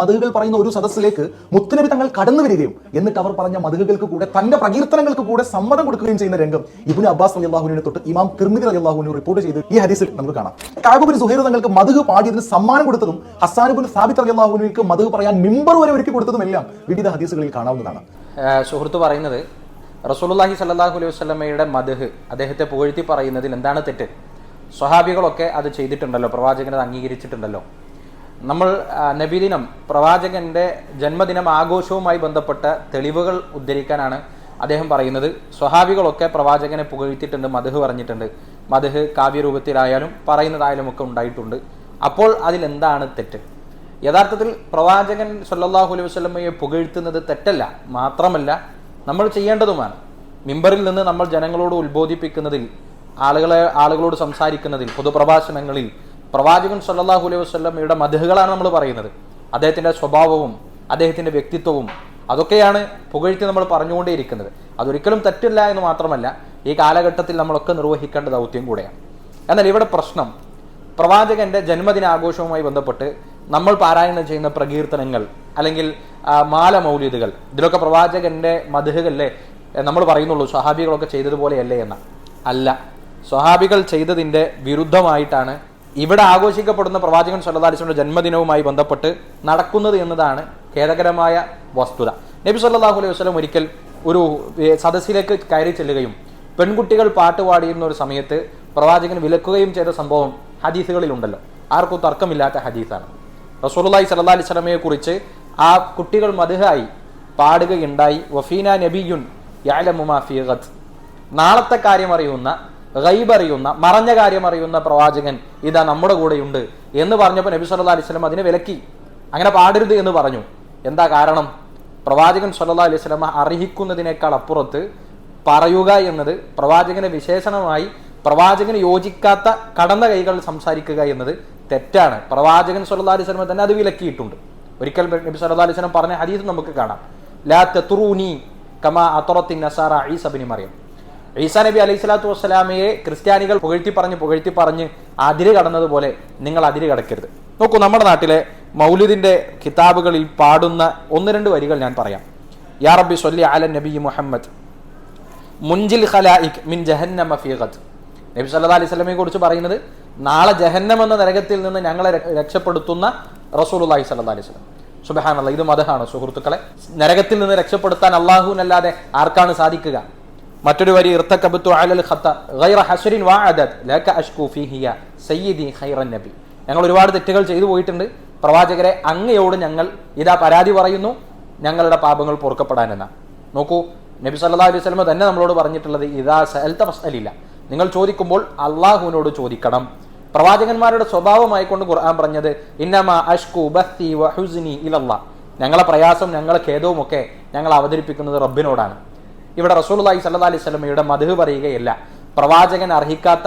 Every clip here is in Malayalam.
മതകുകൾ പറയുന്ന ഒരു സദസ്സിലേക്ക് മുത്തുനബി തങ്ങൾ കടന്നു വരികയും എന്നിട്ട് അവർ പറഞ്ഞ മതകുകൾക്ക് കൂടെ തന്റെ പ്രകീർത്തനങ്ങൾക്ക് കൂടെ സമ്മതം കൊടുക്കുകയും ചെയ്യുന്ന രംഗം ഇബുൻ അബ്ബാസ് അള്ളാഹുവിനെ തൊട്ട് ഇമാം തിർമിദി അള്ളാഹുവിനെ റിപ്പോർട്ട് ചെയ്ത് ഈ ഹദീസിൽ നമുക്ക് കാണാം. കാബുബിൻ സുഹൈർ തങ്ങൾക്ക് മതക് പാടിയതിന് സമ്മാനം കൊടുത്തതും ഹസാനുബിൻ സാബിത്ത് അള്ളാഹുവിനേക്ക് മതക് പറയാൻ മിമ്പർ വരെ ഒരുക്കി കൊടുത്തതും എല്ലാം വിവിധ ഹദീസുകളിൽ കാണാവുന്നതാണ്. സുഹൃത്ത് പറയുന്നത് റസൂലുള്ളാഹി സ്വല്ലല്ലാഹു അലൈഹി വസല്ലമയുടെ മദ്ഹ് അദ്ദേഹത്തെ പുകഴ്ത്തി പറയുന്നതിൽ എന്താണ് തെറ്റ്? സ്വഹാബികളൊക്കെ അത് ചെയ്തിട്ടുണ്ടല്ലോ പ്രവാചകൻ അത് അംഗീകരിച്ചിട്ടുണ്ടല്ലോ. നമ്മൾ നബിദിനം പ്രവാചകന്റെ ജന്മദിനം ആഘോഷവുമായി ബന്ധപ്പെട്ട തെളിവുകൾ ഉദ്ധരിക്കാനാണ് അദ്ദേഹം പറയുന്നത്. സ്വഹാബികളൊക്കെ പ്രവാചകനെ പുകഴ്ത്തിയിട്ടുണ്ട് മധുഹ് പറഞ്ഞിട്ടുണ്ട്. മധുഹ് കാവ്യരൂപത്തിലായാലും പറയുന്നതായാലും ഒക്കെ ഉണ്ടായിട്ടുണ്ട്. അപ്പോൾ അതിലെന്താണ് തെറ്റ്? യഥാർത്ഥത്തിൽ പ്രവാചകൻ സല്ലാഹു അലൈഹി വസ്ലമയെ പുകഴ്ത്തുന്നത് തെറ്റല്ല മാത്രമല്ല നമ്മൾ ചെയ്യേണ്ടതുമാണ്. മിമ്പറിൽ നിന്ന് നമ്മൾ ജനങ്ങളോട് ഉത്ബോധിപ്പിക്കുന്നതിൽ ആളുകളെ ആളുകളോട് സംസാരിക്കുന്നതിൽ പൊതുപ്രഭാഷണങ്ങളിൽ പ്രവാചകൻ സല്ലാഹു അലൈഹി വസ്ലമയുടെ മധുഹകളാണ് നമ്മൾ പറയുന്നത്. അദ്ദേഹത്തിന്റെ സ്വഭാവവും അദ്ദേഹത്തിന്റെ വ്യക്തിത്വവും അതൊക്കെയാണ് പുകഴ്ത്തി നമ്മൾ പറഞ്ഞുകൊണ്ടേയിരിക്കുന്നത്. അതൊരിക്കലും തെറ്റില്ല എന്ന് മാത്രമല്ല ഈ കാലഘട്ടത്തിൽ നമ്മളൊക്കെ നിർവഹിക്കേണ്ട ദൗത്യം കൂടെയാണ്. എന്നാൽ ഇവിടെ പ്രശ്നം പ്രവാചകന്റെ ജന്മദിനാഘോഷവുമായി ബന്ധപ്പെട്ട് നമ്മൾ പാരായണം ചെയ്യുന്ന പ്രകീർത്തനങ്ങൾ അല്ലെങ്കിൽ മാല മൗലിദുകൾ ഇതിലൊക്കെ പ്രവാചകന്റെ മധുഹകല്ലേ നമ്മൾ പറയുന്നുള്ളൂ സ്വഹാബികളൊക്കെ ചെയ്തതുപോലെയല്ലേ എന്ന. അല്ല സ്വഹാബികൾ ചെയ്തതിന്റെ വിരുദ്ധമായിട്ടാണ് ഇവിടെ ആഘോഷിക്കപ്പെടുന്ന പ്രവാചകൻ സല്ലാസ്ലിന്റെ ജന്മദിനവുമായി ബന്ധപ്പെട്ട് നടക്കുന്നത് എന്നതാണ് ഖേദകരമായ വസ്തുത. നബി സല്ലാഹു അലൈഹി വസ്ലം ഒരിക്കൽ ഒരു സദസ്സിലേക്ക് കയറി ചെല്ലുകയും പെൺകുട്ടികൾ പാട്ട് പാടിയിരുന്ന ഒരു സമയത്ത് പ്രവാചകൻ വിലക്കുകയും ചെയ്ത സംഭവം ഹദീസുകളിലുണ്ടല്ലോ. ആർക്കും തർക്കമില്ലാത്ത ഹദീസാണ്. റസൂലുള്ളാഹി സല്ലല്ലാഹി അലൈഹി സ്വലമയെ കുറിച്ച് ആ കുട്ടികൾ മധുഹായി പാടുകയുണ്ടായി. വഫീന നബിയുൻ നാളത്തെ കാര്യം അറിയുന്ന ഗൈബ് അറിയുന്ന മറഞ്ഞ കാര്യം അറിയുന്ന പ്രവാചകൻ ഇതാ നമ്മുടെ കൂടെയുണ്ട് എന്ന് പറഞ്ഞപ്പോൾ നബി സല്ലല്ലാഹി അലൈഹി സ്വലം അതിനെ വിലക്കി. അങ്ങനെ പാടരുത് എന്ന് പറഞ്ഞു. എന്താ കാരണം? പ്രവാചകൻ സല്ലാ അലൈഹി സ്വലമ അർഹിക്കുന്നതിനേക്കാൾ അപ്പുറത്ത് പറയുക എന്നത് പ്രവാചകന് വിശേഷണമായി പ്രവാചകന് യോജിക്കാത്ത കടന്ന കൈകൾ സംസാരിക്കുക എന്നത് തെറ്റാണ്. പ്രവാചകൻ സല്ലാ അലൈഹി വസല്ലം തന്നെ അത് വിലക്കിയിട്ടുണ്ട്. ഒരിക്കൽ നബി സല്ലാ അലൈഹി സ്വലം പറഞ്ഞ ഹദീസ് നമുക്ക് കാണാം. ലാ തെത്തുറൂനി കമാ അത്തറത്തിൻ നസാറ ഈസ സബിനി മറിയം. ഈസാ നബി അലൈഹി സ്വലാത്തു വസ്സലാമയെ ക്രിസ്ത്യാനികൾ പുകഴ്ത്തി പറഞ്ഞ് പുകഴ്ത്തി പറഞ്ഞ് അതിര് കടന്നതുപോലെ നിങ്ങൾ അതിര് കടക്കരുത്. നോക്കൂ നമ്മുടെ നാട്ടിലെ മൗലിദിന്റെ കിതാബുകളിൽ പാടുന്ന ഒന്ന് രണ്ട് വരികൾ ഞാൻ പറയാം. യാ റബ്ബി സൊല്ലി അല നബി മുഹമ്മദ് മുൻജിൽ ഖലായിക് മിൻ ജഹന്നമ ഫീ നബി സല്ലാ അലൈഹി സ്വലമയെ കുറിച്ച് പറയുന്നത് നാളെ ജഹന്നം എന്ന നരകത്തിൽ നിന്ന് ഞങ്ങളെ രക്ഷ- രക്ഷപ്പെടുത്തുന്ന റസൂലുള്ളാഹി സ്വല്ലല്ലാഹു അലൈഹി സ്വലം സുബ്ഹാനല്ലാഹ് ഇത് മതഹാണ് സുഹൃത്തുക്കളെ. നരകത്തിൽ നിന്ന് രക്ഷപ്പെടുത്താൻ അള്ളാഹുവിനല്ലാതെ ആർക്കാണ് സാധിക്കുക? മറ്റൊരു വരി അലൽ ഗൈറ ലക സയ്യിദി നബി. ഞങ്ങൾ ഒരുപാട് തെറ്റുകൾ ചെയ്തു പോയിട്ടുണ്ട്. പ്രവാചകരെ അങ്ങയോട് ഞങ്ങൾ ഇതാ പരാതി പറയുന്നു. ഞങ്ങളുടെ പാപങ്ങൾ പൊറുക്കപ്പെടാനെന്ന. നോക്കൂ നബി സല്ലാ അലൈഹി സ്വലമ തന്നെ നമ്മളോട് പറഞ്ഞിട്ടുള്ളത് ഇതാ സൽത്ത മസ്അലില്ല നിങ്ങൾ ചോദിക്കുമ്പോൾ അള്ളാഹുവിനോട് ചോദിക്കണം. പ്രവാചകന്മാരുടെ സ്വഭാവമായിക്കൊണ്ട് ഖുർആൻ പറഞ്ഞത് ഇന്നമ അഷ്കു ബസ്തി വഹുസ്നി ഹുസ്നി ഇലല്ലാ. ഞങ്ങളെ പ്രയാസം ഞങ്ങളെ ഖേദവും ഒക്കെ ഞങ്ങൾ അവതരിപ്പിക്കുന്നത് റബ്ബിനോടാണ്. ഇവിടെ റസൂലുള്ളാഹി സല്ലല്ലാഹു അലൈഹി സ്വലമയുടെ മധു പറയുകയല്ല. പ്രവാചകൻ അർഹിക്കാത്ത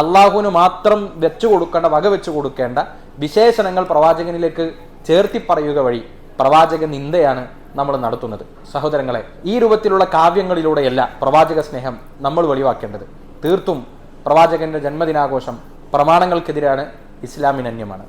അള്ളാഹുവിന് മാത്രം വെച്ചു കൊടുക്കേണ്ട വക വെച്ചു കൊടുക്കേണ്ട വിശേഷണങ്ങൾ പ്രവാചകനിലേക്ക് ചേർത്തി പറയുക വഴി പ്രവാചക നിന്ദയാണ് നമ്മൾ നടത്തുന്നത്. സഹോദരങ്ങളെ ഈ രൂപത്തിലുള്ള കാവ്യങ്ങളിലൂടെയല്ല പ്രവാചക സ്നേഹം നമ്മൾ വെളിവാക്കേണ്ടത്. തീർത്തും പ്രവാചകന്റെ ജന്മദിനാഘോഷം പ്രമാണങ്ങൾക്കെതിരാണ് ഇസ്ലാമിനന്യമാണ്.